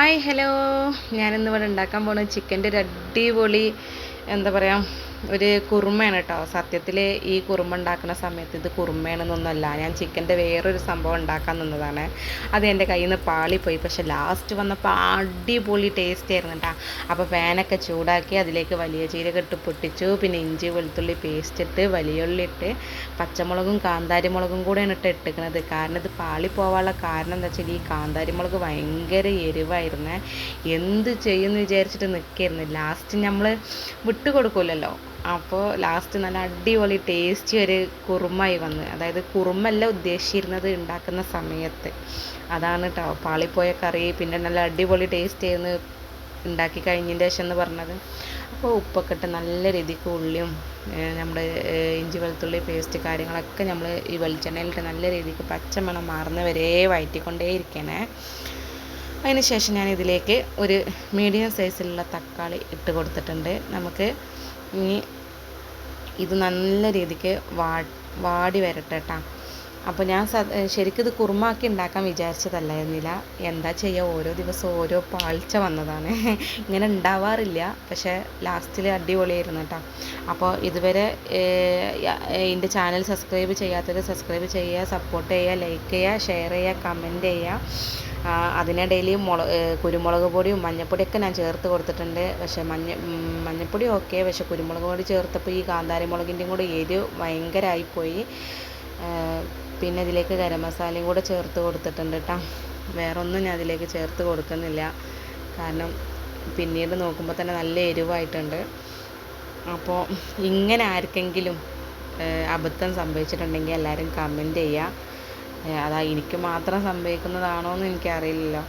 Hi hello ഞാനിന്ന് ഇവിടെ ഉണ്ടാക്കാൻ പോകുന്നത് ചിക്കന്റെ ഒരു അടിപൊളി എന്താ പറയുക ഒരു കുറുമയാണ് കേട്ടോ. സത്യത്തിൽ ഈ കുറുമ ഉണ്ടാക്കുന്ന സമയത്ത് ഇത് കുറുമയാണെന്നൊന്നുമല്ല ഞാൻ ചിക്കന്റെ വേറൊരു സംഭവം ഉണ്ടാക്കാൻ നിന്നതാണ്. അത് എന്റെ കയ്യിൽ നിന്ന് പാളിപ്പോയി. പക്ഷേ ലാസ്റ്റ് വന്നപ്പോൾ അടിപൊളി ടേസ്റ്റ് ആയിരുന്നു കേട്ടോ. അപ്പോൾ ഫാനൊക്കെ ചൂടാക്കി അതിലേക്ക് വലിയ ജീരകം ഇട്ട് പൊട്ടിച്ചു. പിന്നെ ഇഞ്ചി വെളുത്തുള്ളി പേസ്റ്റ് ഇട്ട് വലിയ ഉള്ളി ഇട്ട് പച്ചമുളകും കാന്താരിമുളകും കൂടെയാണ് ഇട്ട് ഇട്ടിരിക്കുന്നത്. കാരണം ഇത് പാളി പോകാനുള്ള കാരണം എന്താ വെച്ചാൽ ഈ കാന്താരിമുളക് ഭയങ്കര എരിവായിരുന്നേ. എന്ത് ചെയ്യുമെന്ന് വിചാരിച്ചിട്ട് നിൽക്കായിരുന്നു. ലാസ്റ്റ് നമ്മൾ വിട്ടു കൊടുക്കില്ലല്ലോ അപ്പോൾ ലാസ്റ്റ് നല്ല അടിപൊളി ടേസ്റ്റി ഒരു കുറുമായി വന്ന്. അതായത് കുറുമല്ല ഉദ്ദേശിച്ചിരുന്നത് ഉണ്ടാക്കുന്ന സമയത്ത്. അതാണ് കേട്ടോ പാളിപ്പോയ കറി പിന്നെ നല്ല അടിപൊളി ടേസ്റ്റ് ചെയ്യുന്ന ഉണ്ടാക്കി കഴിഞ്ഞതിന്റെ ശേഷം എന്ന് പറഞ്ഞത്. അപ്പോൾ ഉപ്പൊക്കെ ഇട്ട് നല്ല രീതിക്ക് ഉള്ളിയും നമ്മുടെ ഇഞ്ചി വെളുത്തുള്ളി പേസ്റ്റ് കാര്യങ്ങളൊക്കെ നമ്മൾ ഈ വെളിച്ചെണ്ണയിലിട്ട് നല്ല രീതിക്ക് പച്ചമണം മാറുന്ന വരെ വയറ്റിക്കൊണ്ടേ ഇരിക്കണേ അതിന് ശേഷം ഞാൻ ഇതിലേക്ക് ഒരു മീഡിയം സൈസിലുള്ള തക്കാളി ഇട്ട് കൊടുത്തിട്ടുണ്ട്. നമുക്ക് ഇനി ഇത് നല്ല രീതിക്ക് വാടി വരട്ടെ കേട്ടോ അപ്പോൾ ഞാൻ ശരിക്കും ഇത് കുറുമാക്കി ഉണ്ടാക്കാൻ വിചാരിച്ചതല്ലായിരുന്നില്ല എന്താ ചെയ്യുക ഓരോ ദിവസവും ഓരോ പാഴ്ച വന്നതാണ്. ഇങ്ങനെ ഉണ്ടാവാറില്ല. പക്ഷേ ലാസ്റ്റിൽ അടിപൊളിയായിരുന്നു കേട്ടോ. അപ്പോൾ ഇതുവരെ എന്റെ ചാനൽ സബ്സ്ക്രൈബ് ചെയ്യാത്തവർ സബ്സ്ക്രൈബ് ചെയ്യുക സപ്പോർട്ട് ചെയ്യുക ലൈക്ക് ചെയ്യുക ഷെയർ ചെയ്യുക കമന്റ് ചെയ്യുക. അതിനിടയിൽ മുള കുരുമുളക് പൊടിയും മഞ്ഞൾപ്പൊടിയൊക്കെ ഞാൻ ചേർത്ത് കൊടുത്തിട്ടുണ്ട്. പക്ഷേ മഞ്ഞ മഞ്ഞൾപ്പൊടി ഓക്കെ. പക്ഷേ കുരുമുളക് പൊടി ചേർത്തപ്പോൾ ഈ കാന്താരി മുളകിന്റെയും കൂടെ എരിവ് ഭയങ്കരമായിപ്പോയി പിന്നെ ഇതിലേക്ക് ഗരം മസാലയും കൂടെ ചേർത്ത് കൊടുത്തിട്ടുണ്ട് കേട്ടോ വേറെ ഒന്നും ഞാൻ അതിലേക്ക് ചേർത്ത് കൊടുക്കുന്നില്ല. കാരണം പിന്നീട് നോക്കുമ്പോൾ തന്നെ നല്ല എരിവായിട്ടുണ്ട്. അപ്പോൾ ഇങ്ങനെ ആർക്കെങ്കിലും അബദ്ധം സംഭവിച്ചിട്ടുണ്ടെങ്കിൽ എല്ലാവരും കമന്റ് ചെയ്യുക അതാ എനിക്ക് മാത്രം സംഭവിക്കുന്നതാണോ എന്ന് എനിക്കറിയില്ലല്ലോ.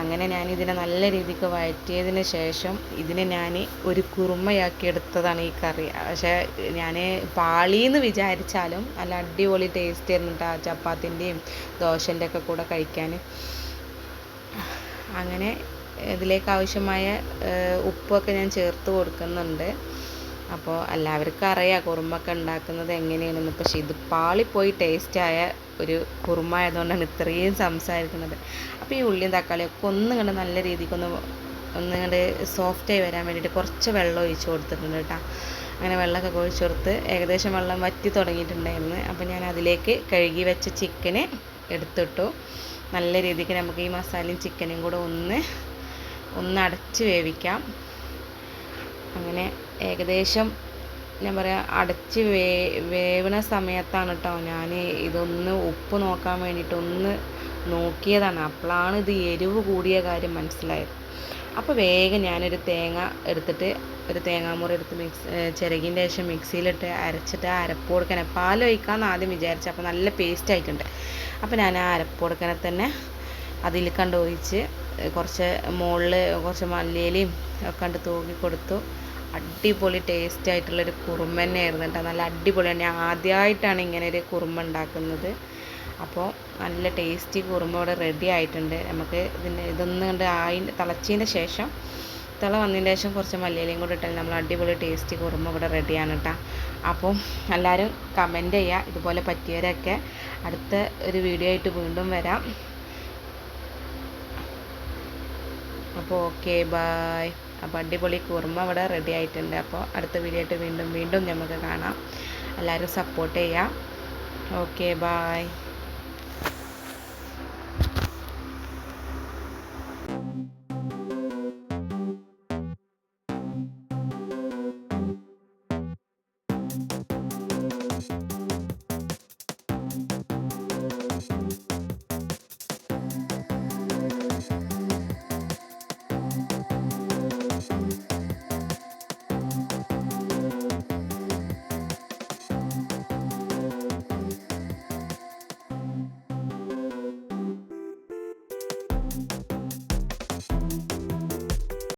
അങ്ങനെ ഞാൻ ഇതിനെ നല്ല രീതിക്ക് വഴറ്റിയതിന് ശേഷം ഇതിനെ ഞാൻ ഒരു കുറുമയാക്കി എടുത്തതാണ് ഈ കറി. പക്ഷേ ഞാൻ പാളിയെന്ന് വിചാരിച്ചാലും നല്ല അടിപൊളി ടേസ്റ്റ് ആയിരുന്നു ചപ്പാത്തിന്റെയും ദോശന്റെ ഒക്കെ കൂടെ കഴിക്കാൻ. അങ്ങനെ ഇതിലേക്ക് ആവശ്യമായ ഉപ്പൊക്കെ ഞാൻ ചേർത്ത് കൊടുക്കുന്നുണ്ട്. അപ്പോൾ എല്ലാവർക്കും അറിയാം കുറുമൊക്കെ ഉണ്ടാക്കുന്നത് എങ്ങനെയാണെന്ന്. പക്ഷേ ഇത് പാളിപ്പോയി ടേസ്റ്റായ ഒരു കുറുമ ആയതുകൊണ്ടാണ് ഇത്രയും സംസാരിക്കുന്നത്. അപ്പോൾ ഈ ഉള്ളിയും തക്കാളിയൊക്കെ ഒന്നും കണ്ട് നല്ല രീതിക്കൊന്ന് ഒന്ന് കണ്ട് സോഫ്റ്റായി വരാൻ വേണ്ടിയിട്ട് കുറച്ച് വെള്ളം ഒഴിച്ച് കൊടുത്തിട്ടുണ്ട് കേട്ടോ. അങ്ങനെ വെള്ളമൊക്കെ ഒഴിച്ച് കൊടുത്ത് ഏകദേശം വെള്ളം വറ്റി തുടങ്ങിയിട്ടുണ്ടായിരുന്നു. അപ്പോൾ ഞാൻ അതിലേക്ക് കഴുകി വെച്ച ചിക്കന് എടുത്തിട്ടു. നല്ല രീതിക്ക് നമുക്ക് ഈ മസാലയും ചിക്കനും കൂടെ ഒന്ന് ഒന്ന് അടച്ച് വേവിക്കാം. അങ്ങനെ ഏകദേശം ഞാൻ പറയാം അടച്ച് വേ വേവണ സമയത്താണ് കേട്ടോ ഞാൻ ഇതൊന്ന് ഉപ്പ് നോക്കാൻ വേണ്ടിയിട്ടൊന്ന് നോക്കിയതാണ്. അപ്പോഴാണ് ഇത് എരിവ് കൂടിയ കാര്യം മനസ്സിലായത്. അപ്പോൾ വേഗം ഞാനൊരു തേങ്ങ എടുത്തിട്ട് ഒരു തേങ്ങാമുറി എടുത്ത് മിക്സ് ചിരകിന്റെ ശേഷം മിക്സിയിലിട്ട് അരച്ചിട്ട് അരപ്പ് കൊടുക്കണം പാൽ ഒഴിക്കാമെന്ന് ആദ്യം വിചാരിച്ചു. അപ്പോൾ നല്ല പേസ്റ്റ് ആയിട്ടുണ്ട്. അപ്പോൾ ഞാൻ ആ അരപ്പ് കൊടുക്കണ തന്നെ അതിൽ കണ്ടു ഒഴിച്ച് കുറച്ച് മുകളിൽ കുറച്ച് മല്ലിയിലയും ഒക്കെ കണ്ട് തൂക്കി കൊടുത്തു. അടിപൊളി ടേസ്റ്റ് ആയിട്ടുള്ളൊരു കുറുമ തന്നെയായിരുന്നു കേട്ടോ. നല്ല അടിപൊളിയാണ് ഞാൻ ആദ്യമായിട്ടാണ് ഇങ്ങനെ ഒരു കുറുമ ഉണ്ടാക്കുന്നത്. അപ്പോൾ നല്ല ടേസ്റ്റി കുറുമ ഇവിടെ റെഡി ആയിട്ടുണ്ട്. നമുക്ക് ഇതിന്റെ ഇതൊന്നും കണ്ട് ആയി തിളച്ചതിന്റെ ശേഷം തിള വന്നതിന് ശേഷം കുറച്ച് മല്ലിയിലയും കൂടെ ഇട്ടാൽ നമ്മൾ അടിപൊളി ടേസ്റ്റി കുറുമ ഇവിടെ റെഡിയാണ് കേട്ടോ. അപ്പോൾ എല്ലാവരും കമന്റ് ചെയ്യുക. ഇതുപോലെ പറ്റിയവരൊക്കെ അടുത്ത ഒരു വീഡിയോ ആയിട്ട് വീണ്ടും വരാം. അപ്പോൾ ഓക്കെ ബായ് അപ്പോൾ അടിപൊളി കുറുമ ഇവിടെ റെഡി ആയിട്ടുണ്ട്. അപ്പോൾ അടുത്ത വീഡിയോ ആയിട്ട് വീണ്ടും വീണ്ടും നമുക്ക് കാണാം. എല്ലാവരും സപ്പോർട്ട് ചെയ്യാം. Okay bye